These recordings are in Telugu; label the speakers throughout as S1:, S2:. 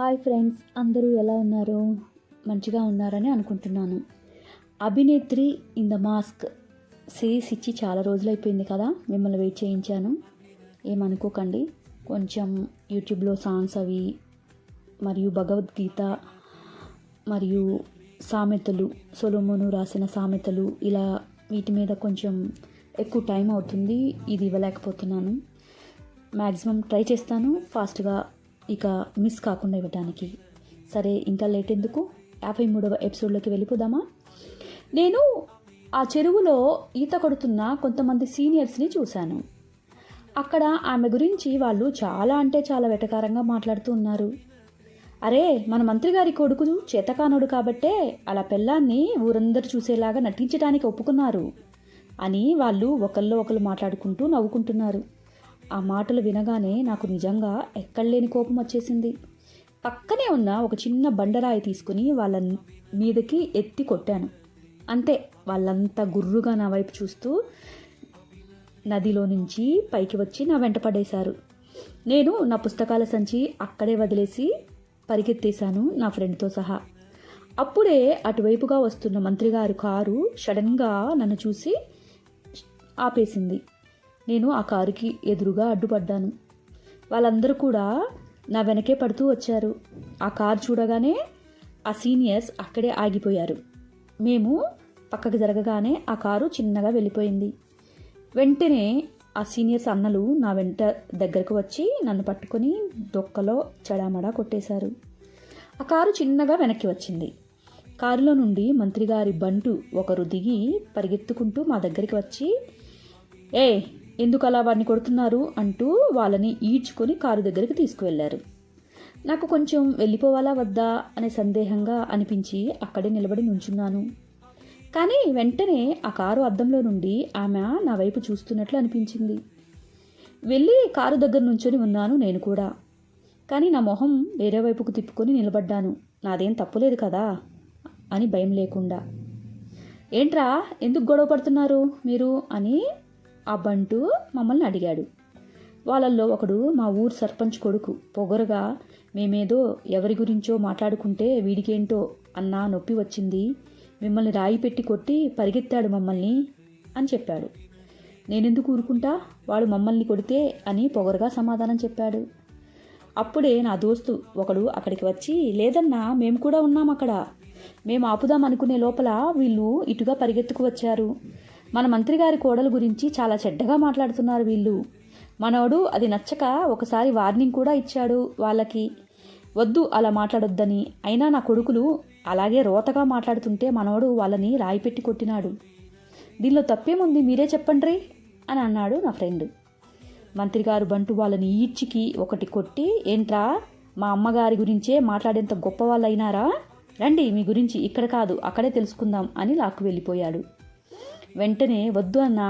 S1: హాయ్ ఫ్రెండ్స్ అందరూ ఎలా ఉన్నారు? మంచిగా ఉన్నారని అనుకుంటున్నాను. Abhinetri in the mask series ఇచ్చి చాలా రోజులైపోయింది కదా మిమ్మల్ని వెయిట్ చేయించాను. ఏమనుకోకండి కొంచెం యూట్యూబ్లో సాంగ్స్ అవి మరియు భగవద్గీత మరియు సామెతలు సొలోమోను రాసిన సామెతలు ఇలా వీటి మీద కొంచెం ఎక్కువ టైం అవుతుంది ఇది ఇవ్వలేకపోతున్నాను. మ్యాక్సిమం ట్రై చేస్తాను ఫాస్ట్గా ఇక మిస్ కాకుండా ఇవ్వడానికి సరే ఇంకా లేట్ ఎందుకు? యాభై మూడవ ఎపిసోడ్లోకి వెళ్ళిపోదామా? నేను ఆ చెరువులో ఈత కొడుతున్న కొంతమంది సీనియర్స్ని చూశాను. అక్కడ ఆమె గురించి వాళ్ళు చాలా అంటే చాలా వెటకారంగా మాట్లాడుతూ ఉన్నారు. అరే మన మంత్రి గారి కొడుకు చేతకానుడు కాబట్టే అలా పెళ్ళాన్ని ఊరందరూ చూసేలాగా నటించడానికి ఒప్పుకున్నారు అని వాళ్ళు ఒకళ్ళు ఒకళ్ళు మాట్లాడుకుంటూ నవ్వుకుంటున్నారు. ఆ మాటలు వినగానే నాకు నిజంగా ఎక్కడలేని కోపం వచ్చేసింది. పక్కనే ఉన్న ఒక చిన్న బండరాయి తీసుకుని వాళ్ళ మీదకి ఎత్తి కొట్టాను. అంతే వాళ్ళంతా గుర్రుగా నా వైపు చూస్తూ నదిలో నుంచి పైకి వచ్చి నా వెంట పడేశారు. నేను నా పుస్తకాల సంచి అక్కడే వదిలేసి పరిగెత్తేశాను నా ఫ్రెండ్తో సహా. అప్పుడే అటువైపుగా వస్తున్న మంత్రిగారు కారు సడన్గా నన్ను చూసి ఆపేసింది. నేను ఆ కారుకి ఎదురుగా అడ్డుపడ్డాను. వాళ్ళందరూ కూడా నా వెనకే పడుతూ వచ్చారు. ఆ కారు చూడగానే ఆ సీనియర్స్ అక్కడే ఆగిపోయారు. మేము పక్కకు జరగగానే ఆ కారు చిన్నగా వెళ్ళిపోయింది. వెంటనే ఆ సీనియర్స్ అన్నలు నా వెంట దగ్గరకు వచ్చి నన్ను పట్టుకొని దొక్కలో చడామడా కొట్టేశారు. ఆ కారు చిన్నగా వెనక్కి వచ్చింది. కారులో నుండి మంత్రి గారి బంటు ఒకరు దిగి పరిగెత్తుకుంటూ మా దగ్గరికి వచ్చి ఏ ఎందుకు అలా వాడిని కొడుతున్నారు అంటూ వాళ్ళని ఈడ్చుకొని కారు దగ్గరికి తీసుకువెళ్ళారు నాకు కొంచెం వెళ్ళిపోవాలా వద్దా అనే సందేహంగా అనిపించి అక్కడే నిలబడి నుంచున్నాను. కానీ వెంటనే ఆ కారు అద్దంలో నుండి ఆమె నా వైపు చూస్తున్నట్లు అనిపించింది. వెళ్ళి కారు దగ్గర నుంచొని ఉన్నాను నేను కూడా. కానీ నా మొహం వేరే వైపుకు తిప్పుకొని నిలబడ్డాను. నాదేం తప్పులేదు కదా? అని భయం లేకుండా. ఏంట్రా? ఎందుకు గొడవ పడుతున్నారు మీరు? అని ఆ బంటు మమ్మల్ని అడిగాడు. వాళ్ళల్లో ఒకడు మా ఊరు సర్పంచ్ కొడుకు. పొగరుగా మేమేదో ఎవరి గురించో మాట్లాడుకుంటే వీడికేంటో అన్నా నొప్పి వచ్చింది. మిమ్మల్ని రాయి పెట్టి కొట్టి పరిగెత్తాడు మమ్మల్ని అని చెప్పాడు. నేనెందుకు ఊరుకుంటా? వాడు మమ్మల్ని కొడితే అని పొగరుగా సమాధానం చెప్పాడు. అప్పుడే నా దోస్తు ఒకడు అక్కడికి వచ్చి లేదన్నా మేము కూడా ఉన్నాం అక్కడ. మేము ఆపుదాం అనుకునే లోపల వీళ్ళు ఇటుగా పరిగెత్తుకు వచ్చారు. మన మంత్రి గారి కోడల గురించి చాలా చెడ్డగా మాట్లాడుతున్నారు వీళ్ళు. మనోడు అది నచ్చక ఒకసారి వార్నింగ్ కూడా ఇచ్చాడు వాళ్ళకి. వద్దు అలా మాట్లాడొద్దని. అయినా నా కొడుకులు అలాగే రోతగా మాట్లాడుతుంటే మనోడు వాళ్ళని రాయి పెట్టి కొట్టినాడు. దీనిలో తప్పేముంది? మీరే చెప్పండి అని అన్నాడు నా ఫ్రెండ్. మంత్రి గారు బంటు వాళ్ళని ఈడ్చికి ఒకటి కొట్టి ఏంట్రా మా అమ్మగారి గురించే మాట్లాడేంత గొప్ప వాళ్ళు అయినారా రండి మీ గురించి ఇక్కడ కాదు అక్కడే తెలుసుకుందాం అని లాక్కు వెళ్ళిపోయాడు. వెంటనే వద్దు అన్న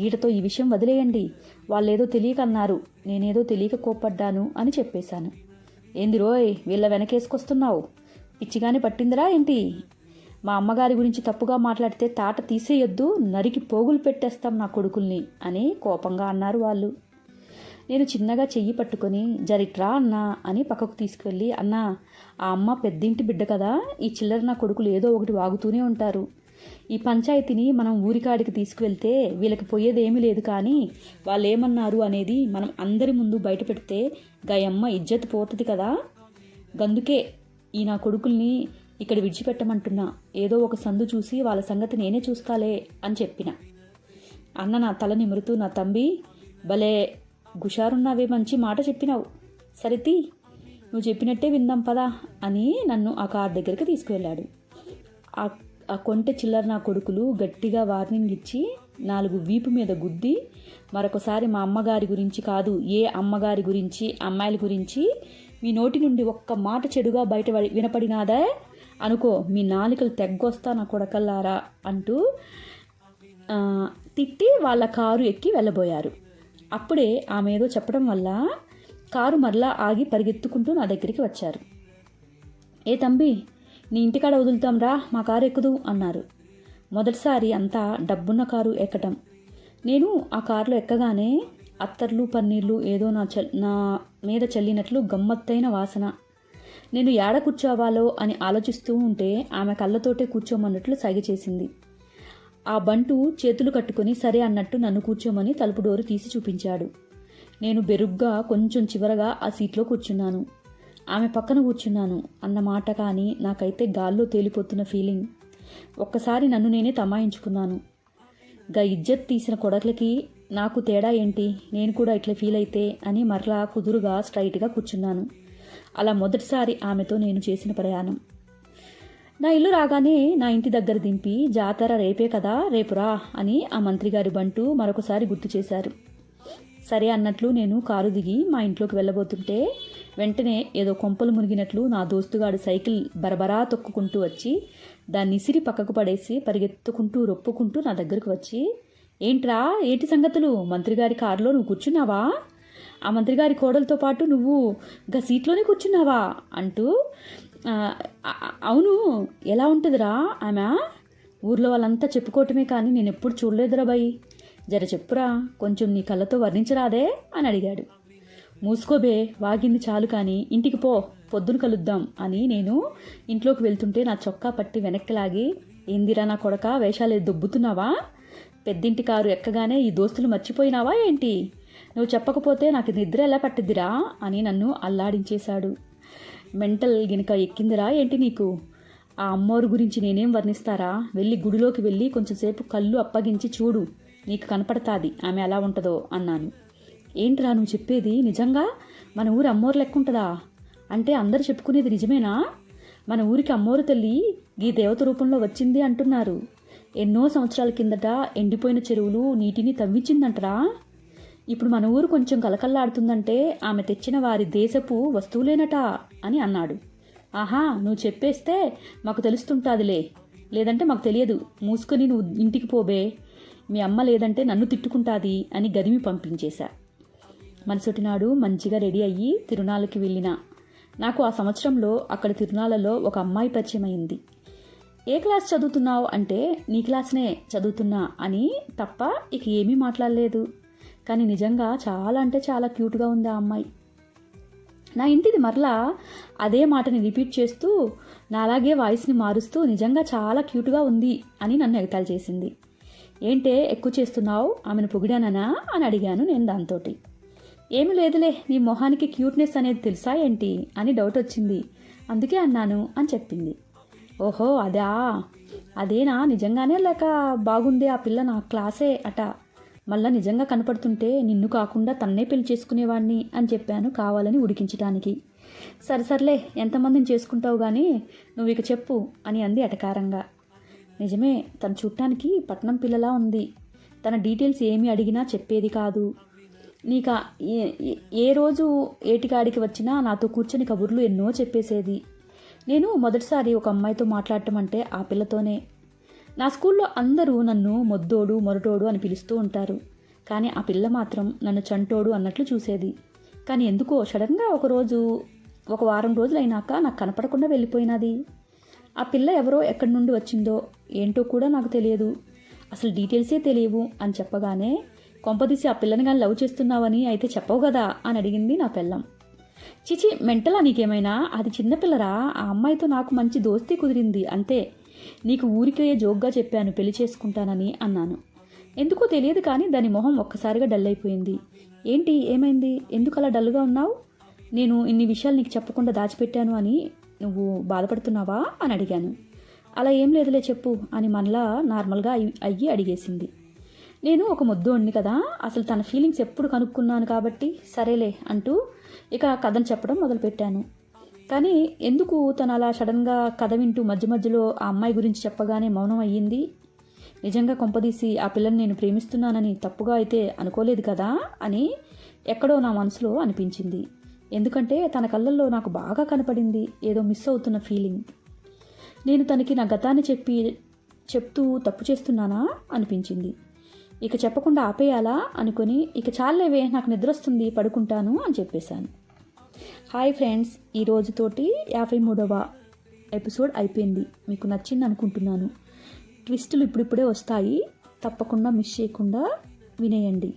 S1: గీటతో ఈ విషయం వదిలేయండి. వాళ్ళేదో తెలియక అన్నారు నేనేదో తెలియక కోప్పడ్డాను అని చెప్పేశాను. ఏంది రోయ్ వీళ్ళ వెనకేసుకొస్తున్నావు? పిచ్చిగానే పట్టిందిరా ఏంటి? మా అమ్మగారి గురించి తప్పుగా మాట్లాడితే తాట తీసేయొద్దు. నరికి పోగులు పెట్టేస్తాం నా కొడుకుల్ని అని కోపంగా అన్నారు వాళ్ళు. నేను చిన్నగా చెయ్యి పట్టుకొని జరిట్రా అన్నా అని పక్కకు తీసుకువెళ్ళి అన్నా ఆ అమ్మ పెద్దింటి బిడ్డ కదా. ఈ చిల్లర నా కొడుకులు ఏదో ఒకటి వాగుతూనే ఉంటారు. ఈ పంచాయతీని మనం ఊరికాడికి తీసుకువెళ్తే వీళ్ళకి పోయేదేమీ లేదు కానీ వాళ్ళు ఏమన్నారు అనేది మనం అందరి ముందు బయట పెడితే గాయమ్మ ఇజ్జత్ పోతుంది కదా. గందుకే ఈ నా కొడుకుల్ని ఇక్కడ విడిచిపెట్టమంటున్నా. ఏదో ఒక సందు చూసి వాళ్ళ సంగతి నేనే చూస్తాలే అని చెప్పిన. అన్న నా తల నిమురుతూ నా తంబి భలే గుషారున్నావే మంచి మాట చెప్పినావు. సరితి నువ్వు చెప్పినట్టే విందాం పదా అని నన్ను ఆ కార్ దగ్గరికి తీసుకువెళ్ళాడు. ఆ ఆ కొంటె చిల్లర నా కొడుకులు గట్టిగా వార్నింగ్ ఇచ్చి నాలుగు వీపు మీద గుద్ది మరొకసారి మా అమ్మగారి గురించి కాదు ఏ అమ్మగారి గురించి అమ్మాయిల గురించి మీ నోటి నుండి ఒక్క మాట చెడుగా బయట వినపడినాదే? అనుకో మీ నాలుకలు తెగ్గొస్తా నా కొడకల్లారా? అంటూ తిట్టి వాళ్ళ కారు ఎక్కి వెళ్ళబోయారు. అప్పుడే ఆమె ఏదో చెప్పడం వల్ల కారు మరలా ఆగి పరిగెత్తుకుంటూ నా దగ్గరికి వచ్చారు. ఏ తంబి నీ ఇంటికాడ వదులుతాం రా మా కారు ఎక్కుదు అన్నారు. మొదటిసారి అంతా డబ్బున్న కారు ఎక్కటం. నేను ఆ కారులో ఎక్కగానే అత్తర్లు పన్నీర్లు ఏదో నా చల్ నా మీద చల్లినట్లు గమ్మత్తైన వాసన. నేను ఏడ కూర్చోవాలో అని ఆలోచిస్తూ ఉంటే ఆమె కళ్ళతోటే కూర్చోమన్నట్లు సైగ చేసింది. ఆ బంటు చేతులు కట్టుకొని సరే అన్నట్టు నన్ను కూర్చోమని తలుపు డోరు తీసి చూపించాడు. నేను బెరుగ్గా కొంచెం చివరగా ఆ సీట్లో కూర్చున్నాను. ఆమె పక్కన కూర్చున్నాను అన్న మాట కానీ నాకైతే గాల్లో తేలిపోతున్న ఫీలింగ్. ఒక్కసారి నన్ను నేనే తమాయించుకున్నాను. గా ఇజ్జత్ తీసిన కొడకలకి నాకు తేడా ఏంటి? నేను కూడా ఇట్లా ఫీల్ అయితే అని మరలా కుదురుగా స్ట్రైట్గా కూర్చున్నాను. అలా మొదటిసారి ఆమెతో నేను చేసిన ప్రయాణం. నా ఇల్లు రాగానే నా ఇంటి దగ్గర దింపి జాతర రేపే కదా రేపురా అని ఆ మంత్రి గారి బంటు మరొకసారి గుర్తు చేశారు. సరే అన్నట్లు నేను కారు దిగి మా ఇంట్లోకి వెళ్ళబోతుంటే వెంటనే ఏదో కొంపలు మునిగినట్లు నా దోస్తుగాడు సైకిల్ బరబరా తొక్కుకుంటూ వచ్చి దాన్ని ఇసిరి పక్కకు పడేసి పరిగెత్తుకుంటూ రొప్పుకుంటూ నా దగ్గరకు వచ్చి ఏంట్రా ఏంటి సంగతులు? మంత్రిగారి కారులో నువ్వు కూర్చున్నావా? ఆ మంత్రిగారి కోడలతో పాటు నువ్వు ఇంకా సీట్లోనే కూర్చున్నావా? అంటూ అవును ఎలా ఉంటుందిరా ఆమె? ఊర్లో వాళ్ళంతా చెప్పుకోవటమే కానీ నేను ఎప్పుడు చూడలేదురా బాయ్. జర చెప్పురా కొంచెం నీ కళ్ళతో వర్ణించరాదే అని అడిగాడు. మూసుకోబే వాగింది చాలు కానీ ఇంటికి పో పొద్దున కలుద్దాం అని నేను ఇంట్లోకి వెళ్తుంటే నా చొక్కా పట్టి వెనక్కి లాగి ఏందిరా నా కొడక వేషాలు దొబ్బుతున్నావా? పెద్దింటి కారు ఎక్కగానే ఈ దోస్తులు మర్చిపోయినావా ఏంటి? నువ్వు చెప్పకపోతే నాకు నిద్ర ఎలా పట్టిద్దిరా అని నన్ను అల్లాడించేశాడు. మెంటల్ గినక ఎక్కిందిరా ఏంటి నీకు? ఆ అమ్మోరు గురించి నేనేం వర్ణిస్తారా? వెళ్ళి గుడిలోకి వెళ్ళి కొంచెంసేపు కళ్ళు అప్పగించి చూడు. నీకు కనపడతాది ఆమె ఎలా ఉంటుందో అన్నాను. ఏంట్రా నువ్వు చెప్పేది? నిజంగా? మన ఊరు అమ్మోరు లెక్క ఉంటుందా అంటే అందరు చెప్పుకునేది నిజమేనా? మన ఊరికి అమ్మోరు తల్లి ఈ దేవత రూపంలో వచ్చింది అంటున్నారు. ఎన్నో సంవత్సరాల కిందట ఎండిపోయిన చెరువులు నీటిని తవ్వించిందంటరా? ఇప్పుడు మన ఊరు కొంచెం కలకల్లాడుతుందంటే ఆమె తెచ్చిన వారి దేశపు వస్తువులేనట అని అన్నాడు. ఆహా నువ్వు చెప్పేస్తే మాకు తెలుస్తుంటాదిలే. లేదంటే మాకు తెలియదు. మూసుకొని నువ్వు ఇంటికి పోబే. మీ అమ్మ లేదంటే నన్ను తిట్టుకుంటాది అని గదిమి పంపించేశా. మరుసటి నాడు మంచిగా రెడీ అయ్యి తిరునాళ్ళకి వెళ్ళిన. నాకు ఆ సంవత్సరంలో అక్కడ తిరునాళ్ళలో ఒక అమ్మాయి పరిచయం అయింది ఏ క్లాస్ చదువుతున్నావు అంటే నీ క్లాస్నే చదువుతున్నా అని తప్ప ఇక ఏమీ మాట్లాడలేదు. కానీ నిజంగా చాలా అంటే చాలా క్యూట్గా ఉంది ఆ అమ్మాయి. నా ఇంటిది మరలా అదే మాటని రిపీట్ చేస్తూ నాలాగే వాయిస్ని మారుస్తూ నిజంగా చాలా క్యూట్గా ఉంది అని నన్ను ఎగతాలు చేసింది. ఏంటే ఎక్కువ చేస్తున్నావు? ఆమెను పొగిడాననా? అని అడిగాను నేను దాంతోటి. ఏమి లేదులే నీ మొహానికి క్యూట్నెస్ అనేది తెలుసా ఏంటి? అని డౌట్ వచ్చింది. అందుకే అన్నాను అని చెప్పింది. ఓహో అదా? అదేనా? నిజంగానే లేక బాగుంది ఆ పిల్ల నా క్లాసే అట. మళ్ళా నిజంగా కనపడుతుంటే నిన్ను కాకుండా తన్నే పెళ్ళి చేసుకునేవాడిని అని చెప్పాను కావాలని ఉడికించడానికి సరే సర్లే ఎంతమందిని చేసుకుంటావు కానీ నువ్వు ఇక చెప్పు అని అంది అటకారంగా నిజమే తను చూడటానికి పట్నం పిల్లలా ఉంది. తన డీటెయిల్స్ ఏమి అడిగినా చెప్పేది కాదు. నీక ఏ- ఏ- ఏ రోజు ఏటికాడికి వచ్చినా నాతో కూర్చొని కబుర్లు ఎన్నో చెప్పేసేది. నేను మొదటిసారి ఒక అమ్మాయితో మాట్లాడటం అంటే ఆ పిల్లతోనే. నా స్కూల్లో అందరూ నన్ను మొద్దోడు మొరటోడు అని పిలుస్తూ ఉంటారు. కానీ ఆ పిల్ల మాత్రం నన్ను చంటోడు అన్నట్లు చూసేది. కానీ ఎందుకో సడన్గా ఒకరోజు ఒక వారం రోజులు అయినాక నాకు కనపడకుండా వెళ్ళిపోయినది. ఆ పిల్ల ఎవరో ఎక్కడి నుండి వచ్చిందో ఏంటో కూడా నాకు తెలియదు. అసలు డీటెయిల్సే తెలియవు అని చెప్పగానే కొంపదీసి ఆ పిల్లని కానీ లవ్ చేస్తున్నావని అయితే చెప్పవు కదా అని అడిగింది నా పిల్లం చిచి మెంటలా నీకేమైనా? అది చిన్నపిల్లరా ఆ అమ్మాయితో నాకు మంచి దోస్తీ కుదిరింది అంతే. నీకు ఊరికే జోక్గా చెప్పాను పెళ్ళి చేసుకుంటానని అన్నాను. ఎందుకో తెలియదు కానీ దాని మొహం ఒక్కసారిగా డల్ అయిపోయింది. ఏంటి ఏమైంది? ఎందుకు అలా డల్గా ఉన్నావు? నేను ఇన్ని విషయాలు నీకు చెప్పకుండా దాచిపెట్టాను అని నువ్వు బాధపడుతున్నావా అని అడిగాను. అలా ఏం లేదులే చెప్పు అని మనలా నార్మల్గా అయ్యి- అడిగేసింది. నేను ఒక ముద్దోడిని కదా అసలు తన ఫీలింగ్స్ ఎప్పుడు కనుక్కున్నాను కాబట్టి సరేలే అంటూ ఇక కథను చెప్పడం మొదలుపెట్టాను. కానీ ఎందుకు తను అలా సడన్గా కథ వింటూ మధ్య మధ్యలో ఆ అమ్మాయి గురించి చెప్పగానే మౌనం అయ్యింది? నిజంగా కొంపదీసి ఆ పిల్లని నేను ప్రేమిస్తున్నానని తప్పుగా అయితే అనుకోలేదు కదా అని ఎక్కడో నా మనసులో అనిపించింది. ఎందుకంటే తన కళ్ళల్లో నాకు బాగా కనపడింది ఏదో మిస్ అవుతున్న ఫీలింగ్ నేను తనకి నా గతాన్ని చెప్పి చెప్తూ తప్పు చేస్తున్నానా అనిపించింది. ఇక చెప్పకుండా ఆపేయాలా అనుకొని ఇక చాలేవే నాకు నిద్ర వస్తుంది పడుకుంటాను అని చెప్పేశాను. హాయ్ ఫ్రెండ్స్ ఈ రోజుతోటి యాభై మూడవ ఎపిసోడ్ అయిపోయింది. మీకు నచ్చింది అనుకుంటున్నాను. ట్విస్టులు ఇప్పుడిప్పుడే వస్తాయి. తప్పకుండా మిస్ చేయకుండా వినేయండి.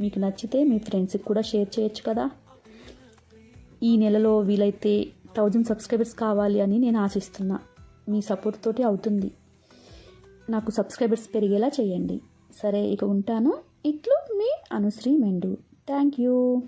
S1: మీకు నచ్చితే మీ ఫ్రెండ్స్కి కూడా షేర్ చేయొచ్చు కదా. ఈ నెలలో వీలైతే థౌజండ్ సబ్స్క్రైబర్స్ కావాలి అని నేను ఆశిస్తున్నా. మీ సపోర్ట్ తోటి అవుతుంది. నాకు సబ్స్క్రైబర్స్ పెరిగేలా చేయండి. సరే ఇక ఉంటాను. ఇట్లు మీ అనుశ్రీ మెండు. Thank you.